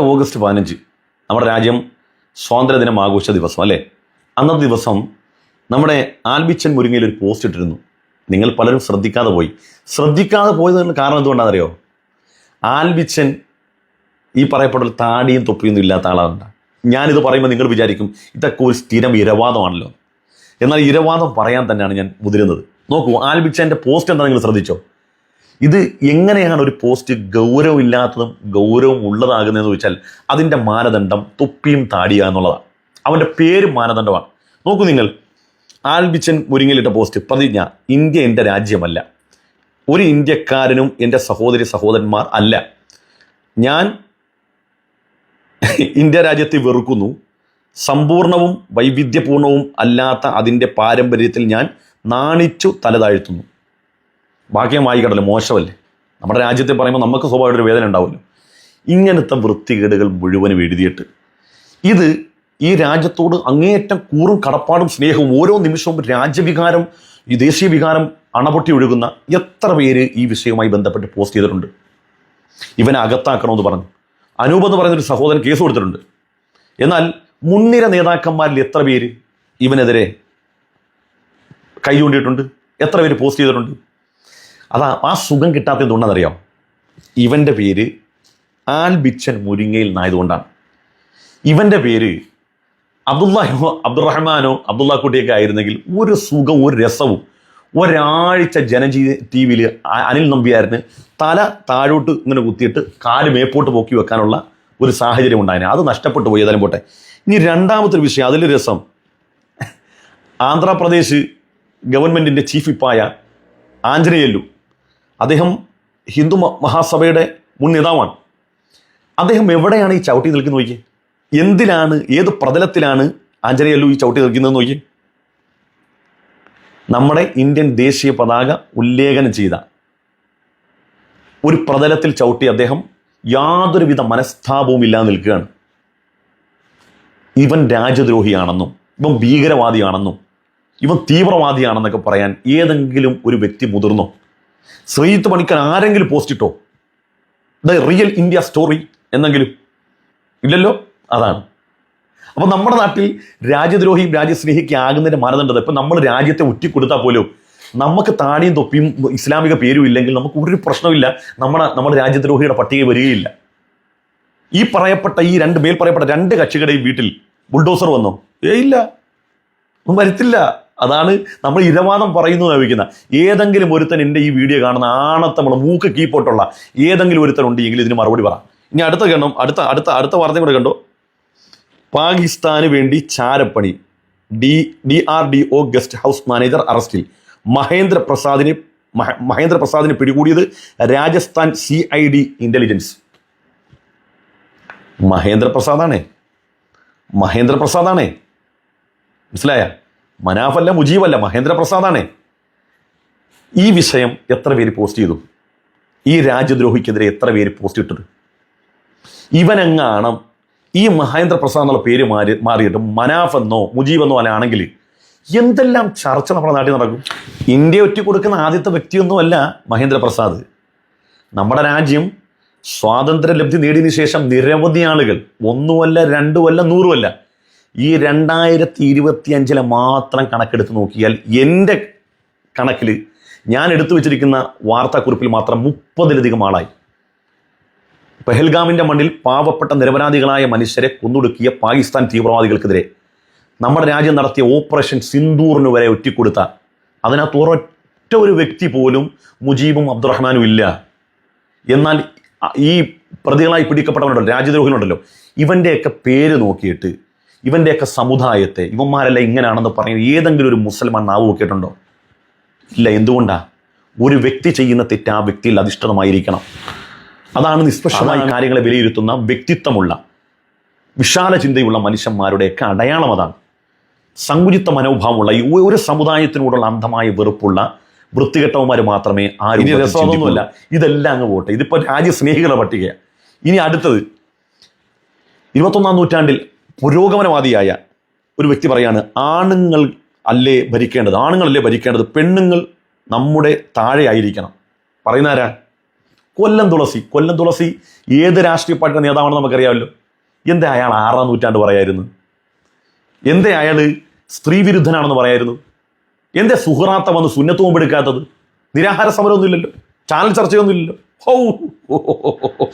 August പതിനഞ്ച് നമ്മുടെ രാജ്യം സ്വാതന്ത്ര്യദിനം ആഘോഷ ദിവസം അല്ലേ? അന്നത്തെ ദിവസം നമ്മുടെ ആൽബിച്ചൻ മുരുങ്ങയിൽ ഒരു പോസ്റ്റ് ഇട്ടിരുന്നു. നിങ്ങൾ പലരും ശ്രദ്ധിക്കാതെ പോയി. ശ്രദ്ധിക്കാതെ പോയതിന് കാരണം എന്തുകൊണ്ടാണെന്നറിയോ? ആൽബിച്ചൻ ഈ പറയപ്പെട്ട താടിയും തൊപ്പിയൊന്നും ഇല്ലാത്ത ആളാണ്. ഞാനിത് പറയുമ്പോൾ നിങ്ങൾ വിചാരിക്കും ഇതൊക്കെ ഒരു സ്ഥിരം ഇരവാദമാണല്ലോ. എന്നാൽ ഇരവാദം പറയാൻ തന്നെയാണ് ഞാൻ മുതിരുന്നത്. നോക്കൂ ആൽബിച്ചന്റെ പോസ്റ്റ് എന്താ നിങ്ങൾ ശ്രദ്ധിച്ചോ? ഇത് എങ്ങനെയാണ് ഒരു പോസ്റ്റ് ഗൗരവമില്ലാത്തതും ഗൗരവം ഉള്ളതാകുന്നതെന്ന് ചോദിച്ചാൽ അതിന്റെ മാനദണ്ഡം തൊപ്പിയും താടിയ എന്നുള്ളതാണ്. അവന്റെ പേര് മാനദണ്ഡമാണ്. നോക്കൂ നിങ്ങൾ ആൽബിച്ചൻ മുരിങ്ങലിട്ട പോസ്റ്റ് പ്രതിജ്ഞ ഇന്ത്യ എന്റെ രാജ്യമല്ല. ഒരു ഇന്ത്യക്കാരനും എന്റെ സഹോദരി സഹോദരന്മാർ അല്ല. ഞാൻ ഇന്ത്യ രാജ്യത്തെ വെറുക്കുന്നു. സമ്പൂർണവും വൈവിധ്യപൂർണവും അല്ലാത്ത അതിന്റെ പാരമ്പര്യത്തിൽ ഞാൻ നാണിച്ചു തലതാഴ്ത്തുന്നു. ബാക്കി ഞാൻ വായിക്കട്ടല്ലോ മോശമല്ലേ? നമ്മുടെ രാജ്യത്തെ പറയുമ്പോൾ നമുക്ക് സ്വാഭാവികമായിട്ടൊരു വേദന ഉണ്ടാവുമല്ലോ. ഇങ്ങനത്തെ വൃത്തികേടുകൾ മുഴുവനും എഴുതിയിട്ട് ഇത് ഈ രാജ്യത്തോട് അങ്ങേയറ്റം കൂറും കടപ്പാടും സ്നേഹവും ഓരോ നിമിഷവും രാജ്യവികാരം ഈ ദേശീയ വികാരം അണപൊട്ടി ഒഴുകുന്ന എത്ര പേര് ഈ വിഷയവുമായി ബന്ധപ്പെട്ട് പോസ്റ്റ് ചെയ്തിട്ടുണ്ട്? ഇവനെ അകത്താക്കണമെന്ന് പറഞ്ഞു. അനൂപ് എന്ന് പറയുന്നൊരു സഹോദരൻ കേസ് കൊടുത്തിട്ടുണ്ട്. എന്നാൽ മുൻനിര നേതാക്കന്മാരിൽ എത്ര പേര് ഇവനെതിരെ കൈ ചൂണ്ടിയിട്ടുണ്ട്? എത്ര പേര് പോസ്റ്റ് ചെയ്തിട്ടുണ്ട്? അതാ ആ സുഖം കിട്ടാത്ത എന്തുകൊണ്ടാണെന്നറിയാം? ഇവന്റെ പേര് ആൽബിച്ചൻ മുരിങ്ങയിൽ നിന്നായതുകൊണ്ടാണ് ഇവന്റെ പേര് അബ്ദുല്ലാഹിമോ അബ്ദുറഹ്മാനോ അബ്ദുള്ള കുട്ടിയൊക്കെ ആയിരുന്നെങ്കിൽ ഒരു സുഖവും ഒരു രസവും ഒരാഴ്ച ജനജീ ടി വിയിൽ അനിൽ നമ്പിയായിരുന്നു തല താഴോട്ട് ഇങ്ങനെ കുത്തിയിട്ട് കാൽ മേപ്പോട്ട് പോക്കി വെക്കാനുള്ള ഒരു സാഹചര്യം ഉണ്ടായിരുന്നു അത് നഷ്ടപ്പെട്ടു പോയി ഏതായാലും പോട്ടെ. ഇനി രണ്ടാമത്തെ വിഷയം അതിൽ രസം. ആന്ധ്രാപ്രദേശ് ഗവൺമെന്റിന്റെ ചീഫ് ഇപ്പായ ആഞ്ജനേയല്ലു. അദ്ദേഹം ഹിന്ദു മഹാസഭയുടെ മുൻ നേതാവാണ് അദ്ദേഹം എവിടെയാണ് ഈ ചവിട്ടി നിൽക്കുന്നത് നോക്കിയേ? എന്തിലാണ് ഏത് പ്രതലത്തിലാണ് ആഞ്ജനേയല്ലു ഈ ചവിട്ടി നിൽക്കുന്നത് നോക്കിയേ? നമ്മുടെ ഇന്ത്യൻ ദേശീയ പതാക ഉല്ലേഖനം ചെയ്ത ഒരു പ്രതലത്തിൽ ചവിട്ടി അദ്ദേഹം യാതൊരുവിധ മനസ്താപവും ഇല്ലാതെ നിൽക്കുകയാണ്. ഇവൻ രാജ്യദ്രോഹിയാണെന്നും ഇവൻ ഭീകരവാദിയാണെന്നും ഇവൻ തീവ്രവാദിയാണെന്നൊക്കെ പറയാൻ ഏതെങ്കിലും ഒരു വ്യക്തി മുതിർന്നോ? ശ്രീജിത്ത് പണിക്കൻ ആരെങ്കിലും പോസ്റ്റ് ഇട്ടോ? ദ റിയൽ ഇന്ത്യ സ്റ്റോറി എന്നെങ്കിലും. ഇല്ലല്ലോ? അതാണ്. അപ്പോൾ നമ്മുടെ നാട്ടിൽ രാജ്യദ്രോഹിയും രാജ്യസ്നേഹിക്ക് ആകുന്നതിന്റെ മാനദണ്ഡം ഇപ്പം നമ്മൾ രാജ്യത്തെ ഒറ്റിക്കൊടുത്താൽ പോലും നമുക്ക് താടിയും തൊപ്പിയും ഇസ്ലാമിക പേരും ഇല്ലെങ്കിൽ നമുക്ക് ഒരു പ്രശ്നമില്ല നമ്മുടെ നമ്മുടെ രാജ്യദ്രോഹിയുടെ പട്ടിക വരികയില്ല. ഈ പറയപ്പെട്ട ഈ രണ്ട് മേൽ പറയപ്പെട്ട രണ്ട് കക്ഷികളുടെയും വീട്ടിൽ ബുൾഡോസർ വന്നോ? ഏ ഇല്ല. ഒന്നും വരുത്തില്ല. അതാണ് നമ്മൾ ഇരവാദം പറയുന്നു ചോദിക്കുന്ന. ഏതെങ്കിലും ഒരുത്തൻ എന്റെ ഈ വീഡിയോ കാണുന്ന നമ്മൾ മൂക്ക് കീപ്പോട്ടുള്ള ഏതെങ്കിലും ഒരുത്തൻ ഉണ്ടെങ്കിൽ ഇതിന് മറുപടി പറ. ഇനി അടുത്ത കണ്ടോ അടുത്ത അടുത്ത അടുത്ത വാർത്തയും കൂടെ കണ്ടോ? പാകിസ്ഥാന് വേണ്ടി ചാരപ്പണി. D D R D O guest house manager അറസ്റ്റിൽ. മഹേന്ദ്ര പ്രസാദിനെ മഹ- മഹേന്ദ്ര പ്രസാദിനെ പിടികൂടിയത് Rajasthan C I D intelligence Mahendra പ്രസാദാണേ. Mahendra പ്രസാദാണേ. മനസ്സിലായ? മനാഫല്ല മുജീബല്ല മഹേന്ദ്ര പ്രസാദാണേ ഈ വിഷയം എത്ര പേര് പോസ്റ്റ് ചെയ്തു? ഈ രാജ്യദ്രോഹിക്കെതിരെ എത്ര പേര് പോസ്റ്റ് ഇട്ടത്? ഇവനെങ്ങാണ് ഈ മഹേന്ദ്ര പ്രസാദ് എന്നുള്ള പേര് മാറി മാറിയിട്ട് മനാഫ് എന്നോ മുജീബ് എന്നോ എന്തെല്ലാം ചർച്ച നമ്മുടെ നാട്ടിൽ നടക്കും? ഇന്ത്യ ഒറ്റ കൊടുക്കുന്ന ആദ്യത്തെ വ്യക്തിയൊന്നുമല്ല മഹേന്ദ്ര പ്രസാദ് നമ്മുടെ രാജ്യം സ്വാതന്ത്ര്യ ലബ്ധി നേടിയതിനു ശേഷം നിരവധി ആളുകൾ ഒന്നുമല്ല രണ്ടുമല്ല നൂറുമല്ല ഈ രണ്ടായിരത്തി ഇരുപത്തി അഞ്ചിലെ മാത്രം കണക്കെടുത്ത് നോക്കിയാൽ എന്റെ കണക്കിൽ ഞാൻ എടുത്തു വെച്ചിരിക്കുന്ന വാർത്താക്കുറിപ്പിൽ മാത്രം മുപ്പതിലധികം ആളായി. പെഹൽഗാമിന്റെ മണ്ണിൽ പാവപ്പെട്ട നിരപരാധികളായ മനുഷ്യരെ കൊന്നൊടുക്കിയ പാകിസ്ഥാൻ തീവ്രവാദികൾക്കെതിരെ നമ്മുടെ രാജ്യം നടത്തിയ ഓപ്പറേഷൻ സിന്ദൂറിന് വരെ ഒറ്റിക്കൊടുത്ത അതിനകത്ത് ഒരൊറ്റ ഒരു വ്യക്തി പോലും മുജീബും അബ്ദുറഹ്മാനും ഇല്ല. എന്നാൽ ഈ പ്രതികളായി പിടിക്കപ്പെട്ടവനുണ്ടല്ലോ രാജ്യദ്രോഹികളുണ്ടല്ലോ ഇവന്റെയൊക്കെ പേര് നോക്കിയിട്ട് ഇവന്റെയൊക്കെ സമുദായത്തെ ഇവന്മാരെല്ലാം ഇങ്ങനെയാണെന്ന് പറയുന്ന ഏതെങ്കിലും ഒരു മുസൽമാൻ നാവ് നോക്കിയിട്ടുണ്ടോ ഇല്ല എന്തുകൊണ്ടാ? ഒരു വ്യക്തി ചെയ്യുന്ന തെറ്റ് ആ വ്യക്തിയിൽ അധിഷ്ഠിതമായിരിക്കണം. അതാണ് നിഷ്പക്ഷമായ കാര്യങ്ങളെ വിലയിരുത്തുന്ന വ്യക്തിത്വമുള്ള വിശാല ചിന്തയുള്ള മനുഷ്യന്മാരുടെയൊക്കെ അടയാളം അതാണ്. സങ്കുചിത്ത മനോഭാവമുള്ള ഈ ഒരു സമുദായത്തിനോടുള്ള അന്ധമായ വെറുപ്പുള്ള വൃത്തികെട്ടവന്മാർ മാത്രമേ ആരും രസമൊന്നുമില്ല. ഇതെല്ലാം അങ്ങ് പോട്ടെ. ഇതിപ്പോൾ രാജ്യസ്നേഹികളുടെ പട്ടികയാണ് ഇനി അടുത്തത് ഇരുപത്തൊന്നാം നൂറ്റാണ്ടിൽ പുരോഗമനവാദിയായ ഒരു വ്യക്തി പറയാണ് ആണുങ്ങൾ അല്ലേ ഭരിക്കേണ്ടത്? ആണുങ്ങളല്ലേ ഭരിക്കേണ്ടത്? പെണ്ണുങ്ങൾ നമ്മുടെ താഴെ ആയിരിക്കണം. പറയുന്ന ആരാ? കൊല്ലം തുളസി. കൊല്ലം തുളസി ഏത് രാഷ്ട്രീയ പാർട്ടിയുടെ നേതാവാണെന്ന് നമുക്കറിയാമല്ലോ. എന്താ അയാൾ ആറാം നൂറ്റാണ്ട് പറയായിരുന്നു? എന്താ അയാൾ സ്ത്രീ വിരുദ്ധനാണെന്ന് പറയായിരുന്നു? എന്താ സുഹറാത്ത വന്ന് സുന്നത്തവും എടുക്കാത്തത്? നിരാഹാര സമരമൊന്നുമില്ലല്ലോ. ചാനൽ ചർച്ചയൊന്നുമില്ലല്ലോ. ഹോ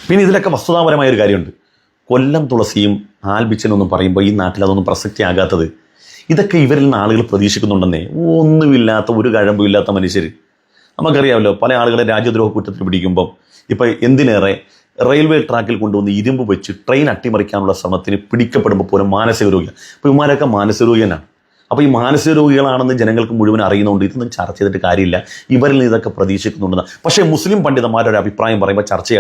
പിന്നെ ഇതിലൊക്കെ വസ്തുതാപരമായ ഒരു കാര്യമുണ്ട്. കൊല്ലം തുളസിയും ആൽബിച്ചനൊന്നും പറയുമ്പോൾ ഈ നാട്ടിൽ അതൊന്നും പ്രസക്തിയാകാത്തത്. ഇതൊക്കെ ഇവരിൽ നിന്ന് ആളുകൾ പ്രതീക്ഷിക്കുന്നുണ്ടെന്നേ. ഒന്നുമില്ലാത്ത ഒരു കഴമ്പും ഇല്ലാത്ത മനുഷ്യർ നമുക്കറിയാമല്ലോ പല ആളുകളെ രാജ്യദ്രോഹ കുറ്റത്തിന് പിടിക്കുമ്പം ഇപ്പം എന്തിനേറെ റെയിൽവേ ട്രാക്കിൽ കൊണ്ടുവന്ന് ഇരുമ്പ് വെച്ച് ട്രെയിൻ അട്ടിമറിക്കാനുള്ള ശ്രമത്തിന് പിടിക്കപ്പെടുമ്പോൾ പോലും മാനസിക രോഗിയാണ് അപ്പോൾ ഇവന്മാരൊക്കെ മാനസിക രോഗിയാണ് അപ്പോൾ ഈ മാനസിക രോഗികളാണെന്ന് ജനങ്ങൾക്ക് മുഴുവൻ അറിയുന്നതുകൊണ്ട് ഇതൊന്നും ചർച്ച ചെയ്തിട്ട് കാര്യമില്ല. ഇവരിൽ നിന്ന് ഇതൊക്കെ പ്രതീക്ഷിക്കുന്നുണ്ടെന്ന്. പക്ഷേ മുസ്ലിം പണ്ഡിതന്മാരുടെ അഭിപ്രായം പറയുമ്പോൾ ചർച്ച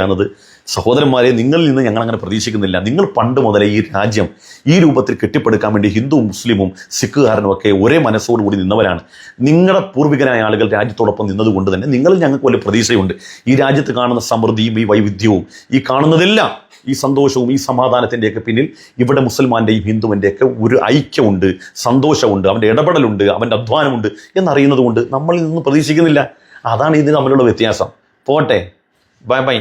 സഹോദരന്മാരെ നിങ്ങളിൽ നിന്ന് ഞങ്ങൾ അങ്ങനെ പ്രതീക്ഷിക്കുന്നില്ല. നിങ്ങൾ പണ്ട് മുതലേ ഈ രാജ്യം ഈ രൂപത്തിൽ കെട്ടിപ്പടുക്കാൻ വേണ്ടി ഹിന്ദുവും മുസ്ലിമും സിഖുകാരനും ഒക്കെ ഒരേ മനസ്സോടുകൂടി നിന്നവരാണ്. നിങ്ങളുടെ പൂർവികരായ ആളുകൾ രാജ്യത്തോടൊപ്പം നിന്നതുകൊണ്ട് തന്നെ നിങ്ങളിൽ ഞങ്ങൾക്ക് വലിയ പ്രതീക്ഷയുണ്ട്. ഈ രാജ്യത്ത് കാണുന്ന സമൃദ്ധിയും ഈ വൈവിധ്യവും ഈ കാണുന്നതെല്ലാം ഈ സന്തോഷവും ഈ സമാധാനത്തിന്റെയൊക്കെ പിന്നിൽ ഇവിടെ മുസൽമാന്റെയും ഹിന്ദുവിന്റെയൊക്കെ ഒരു ഐക്യമുണ്ട് സന്തോഷമുണ്ട് അവന്റെ ഇടപെടലുണ്ട് അവന്റെ അധ്വാനമുണ്ട് എന്നറിയുന്നത് കൊണ്ട് നമ്മളിൽ നിന്ന് പ്രതീക്ഷിക്കുന്നില്ല. അതാണ് ഇത് തമ്മിലുള്ള വ്യത്യാസം. പോട്ടെ. Bye bye